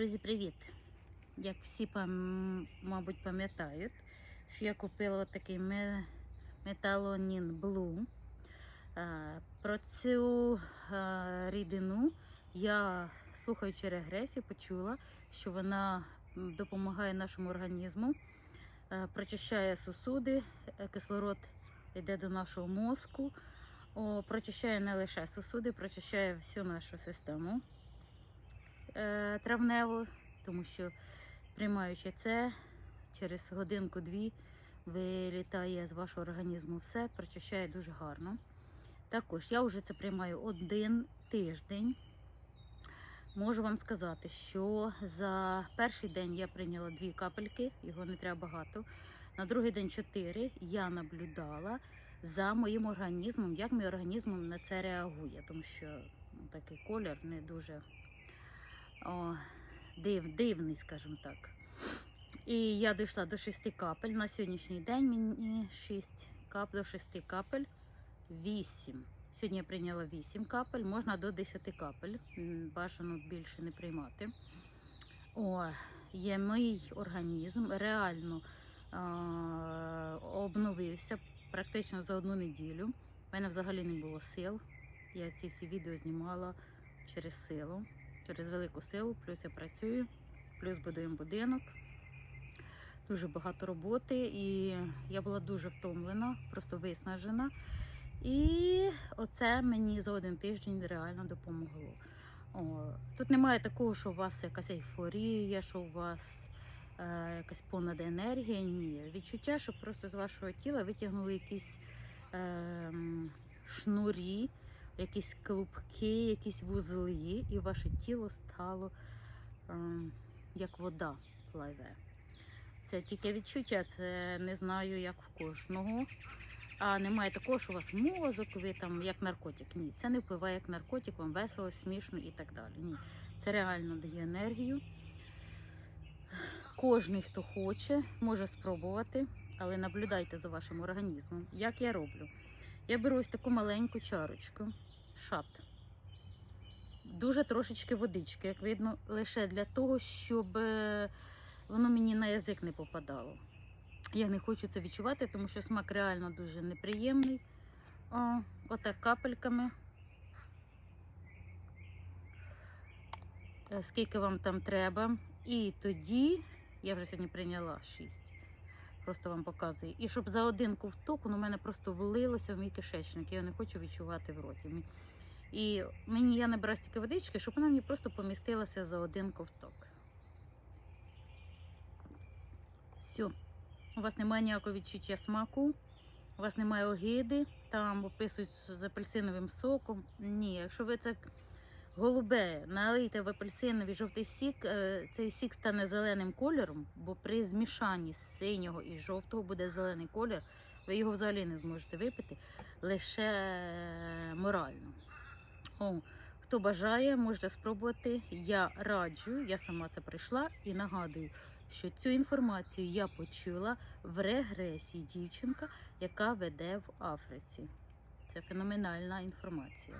Друзі, привіт! Як всі, мабуть, пам'ятають, що я купила такий ме- Металонін Blue. Про цю рідину я, слухаючи регресію, почула, що вона допомагає нашому організму, прочищає сосуди, е, кислород йде до нашого мозку, прочищає не лише сосуди, прочищає всю нашу систему травневу, тому що приймаючи це, через годинку-дві вилітає з вашого організму все, прочищає дуже гарно. Також я вже це приймаю один тиждень. Можу вам сказати, що за перший день я прийняла дві капельки, його не треба багато. На другий день чотири я наблюдала за моїм організмом, як мій організм на це реагує, тому що ну, такий колір не дуже о, див, дивний, скажімо так. І я дійшла до 6 капель. На сьогоднішній день мені 6 кап до 6 капель 8. Сьогодні я прийняла 8 капель, можна до 10 капель. Бажано більше не приймати. О, є мій організм реально е, обновився практично за одну неділю. У мене взагалі не було сил. Я ці всі відео знімала через силу, через велику силу. Плюс я працюю, плюс будуємо будинок. Дуже багато роботи, і я була дуже втомлена, просто виснажена. І оце мені за один тиждень реально допомогло. О, тут немає такого, що у вас якась ейфорія, що у вас е, якась понад енергія. Ні. Відчуття, що просто з вашого тіла витягнули якісь е, шнурі, якісь клубки, якісь вузли, і ваше тіло стало е, як вода пливе. Це тільки відчуття, це не знаю, як в кожного. А немає такого, що у вас мозок, ви там як наркотик. Ні, це не впливає як наркотик, вам весело, смішно і так далі. Ні, це реально дає енергію. Кожний, хто хоче, може спробувати, але наблюдайте за вашим організмом. Як я роблю? Я беру ось таку маленьку чарочку, шат. Дуже трошечки водички, як видно, лише для того, щоб е, воно мені на язик не попадало. Я не хочу це відчувати, тому що смак реально дуже неприємний. О, отак капельками. Е, Скільки вам там треба. І тоді, я вже сьогодні прийняла 6. Просто вам показую. І щоб за один ковток в мене просто влилося в мій кишечник. Я не хочу відчувати в роті. І мені я набрала стільки водички, щоб вона мені просто помістилася за один ковток. Все. У вас немає ніякого відчуття смаку, у вас немає огиди, там описують з апельсиновим соком. Ні, якщо ви це голубе налийте в апельсиновий жовтий сік, е, цей сік стане зеленим кольором, бо при змішанні синього і жовтого буде зелений колір. Ви його взагалі не зможете випити лише морально. О, хто бажає, можете спробувати. Я раджу, я сама це прийшла і нагадую, що цю інформацію я почула в регресії дівчинка, яка веде в Африці. Це феноменальна інформація.